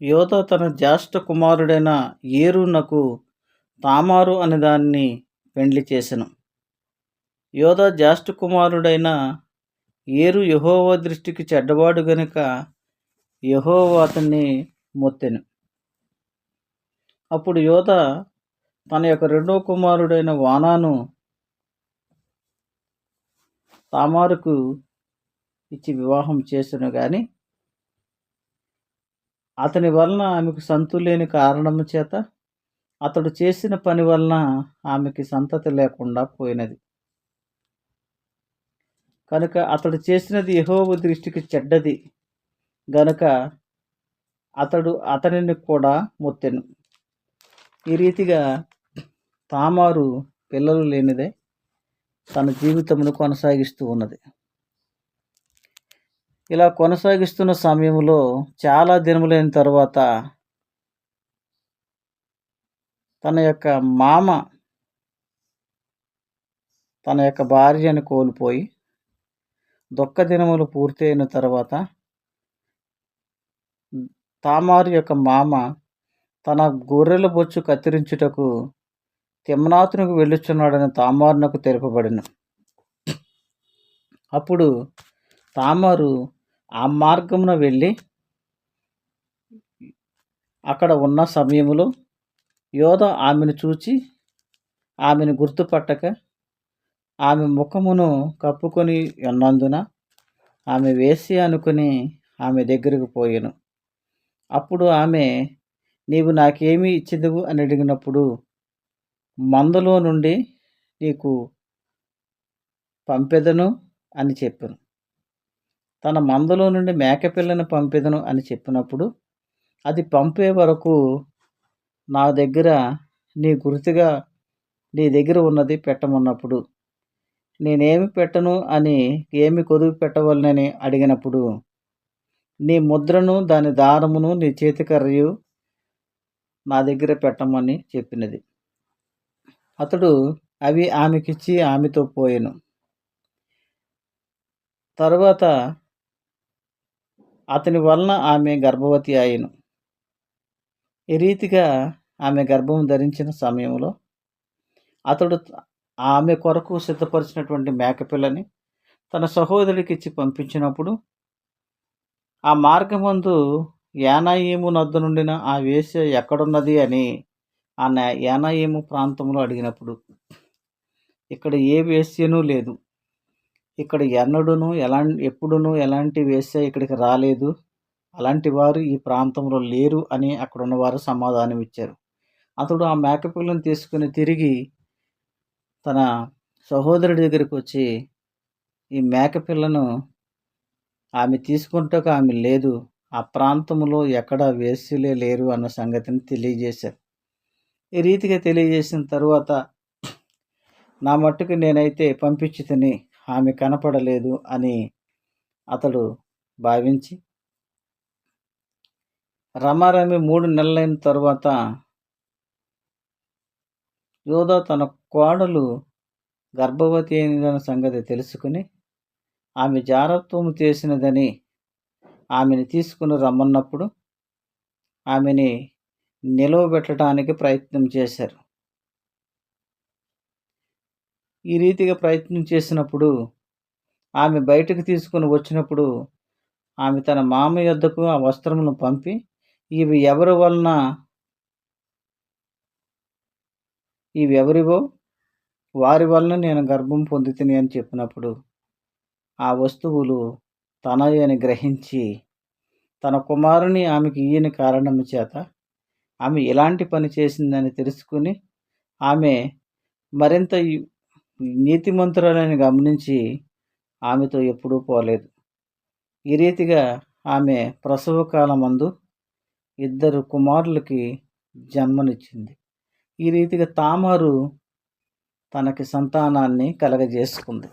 యోధ తన జ్యేష్ఠ కుమారుడైన ఏరునకు తామారు అనే దాన్ని పెండ్లి చేసెను. యోధ జ్యేష్ఠ కుమారుడైన ఏరు యహోవ దృష్టికి చెడ్డవాడు గనుక యహోవ అతన్ని మొత్తెను. అప్పుడు యోధ తన యొక్క రెండో కుమారుడైన వానాను తామారుకు ఇచ్చి వివాహం చేసెను కానీ అతని వలన ఆమెకు సంతు లేని కారణము చేత అతడు చేసిన పని వలన ఆమెకి సంతతి లేకుండా పోయినది. కనుక అతడు చేసినది యహోవ దృష్టికి చెడ్డది. గనుక అతడు అతనిని కూడా మొత్తెను. ఈ రీతిగా తామారు పిల్లలు లేనిదే తన జీవితమును కొనసాగిస్తూ ఉన్నది. ఇలా కొనసాగిస్తున్న సమయంలో చాలా దినములైన తర్వాత తన యొక్క మామ తన యొక్క భార్యను కోల్పోయి దుఃఖ దినములు పూర్తయిన తర్వాత తామారు యొక్క మామ తన గొర్రెల బొచ్చు కత్తిరించుటకు తిమ్మనాథునికి వెళ్ళుచున్నాడని తామారునకు తెలుపబడిన. అప్పుడు తామారు ఆ మార్గమున వెళ్ళి అక్కడ ఉన్న సమయంలో యోధ ఆమెను చూచి ఆమెను గుర్తుపట్టక ఆమె ముఖమును కప్పుకొని ఉన్నందున ఆమె వేసి అనుకుని ఆమె దగ్గరకు పోయాను. అప్పుడు ఆమె నీవు నాకేమీ ఇచ్చేదువు అని అడిగినప్పుడు మందలో నుండి నీకు పంపెదను అని చెప్పాను. తన మందలో నుండి మేకపిల్లను పంపేదను అని చెప్పినప్పుడు అది పంపే వరకు నా దగ్గర నీ గుర్తుగా నీ దగ్గర ఉన్నది పెట్టమన్నప్పుడు నేనేమి పెట్టను అని ఏమి కొదువు పెట్టవలనని అడిగినప్పుడు నీ ముద్రను దాని దారమును నీ చేతికర్రయు నా దగ్గర పెట్టమని చెప్పినది. అతడు అవి ఆమెకిచ్చి ఆమెతో పోయాను. తరువాత అతని వలన ఆమె గర్భవతి అయ్యను. ఈ రీతిగా ఆమె గర్భం ధరించిన సమయంలో అతడు ఆమె కొరకు సిద్ధపరిచినటువంటి మేకపిల్లని తన సహోదరికి ఇచ్చి పంపించినప్పుడు ఆ మార్గమందు యానాయేము నద్ద నుండిన ఆ వేశ్య ఎక్కడున్నది అని ఆ యానాయేము ప్రాంతంలో అడిగినప్పుడు ఇక్కడ ఏ వేశ్యను లేదు. ఇక్కడ ఎన్నడూను ఎలా ఎప్పుడును ఎలాంటి వేశ్య ఇక్కడికి రాలేదు. అలాంటి వారు ఈ ప్రాంతంలో లేరు అని అక్కడ ఉన్నవారు సమాధానం ఇచ్చారు అతడు ఆ మేకపిల్లను తీసుకుని తిరిగి తన సహోదరుడి దగ్గరికి వచ్చి ఈ మేకపిల్లను ఆమె తీసుకుంటాక ఆమె లేదు. ఆ ప్రాంతంలో ఎక్కడ వేసులే లేరు అన్న సంగతిని తెలియజేశారు. ఈ రీతిగా తెలియజేసిన తర్వాత నా మట్టుకు నేనైతే పంపించి తిని ఆమె కనపడలేదు అని అతడు భావించి రమారమి మూడు నెలలైన తర్వాత యోధ తన కోడలు గర్భవతి అయినదన్న సంగతి తెలుసుకుని ఆమె జారత్వము చేసినదని ఆమెను తీసుకుని రమ్మన్నప్పుడు ఆమెని నిలవబెట్టడానికి ప్రయత్నం చేశారు. ఈ రీతిగా ప్రయత్నం చేసినప్పుడు ఆమె బయటకు తీసుకుని వచ్చినప్పుడు ఆమె తన మామ యొద్దకు ఆ వస్త్రములను పంపి ఇవి ఎవరి వలన? ఇవి ఎవరివో వారి వలన నేను గర్భం పొందుతుంది అని చెప్పినప్పుడు ఆ వస్తువులు తనవి అని గ్రహించి తన కుమారుని ఆమెకి ఈయన కారణం చేత ఆమె ఎలాంటి పని చేసిందని తెలుసుకుని ఆమె మరింత నీతిమంతురాలని గమనించి ఆమెతో ఎప్పుడూ పోలేదు. ఈ రీతిగా ఆమె ప్రసవ కాలమందు ఇద్దరు కుమారులకి జన్మనిచ్చింది. ఈ రీతిగా తామారు తనకి సంతానాన్ని కలగజేసుకుంది.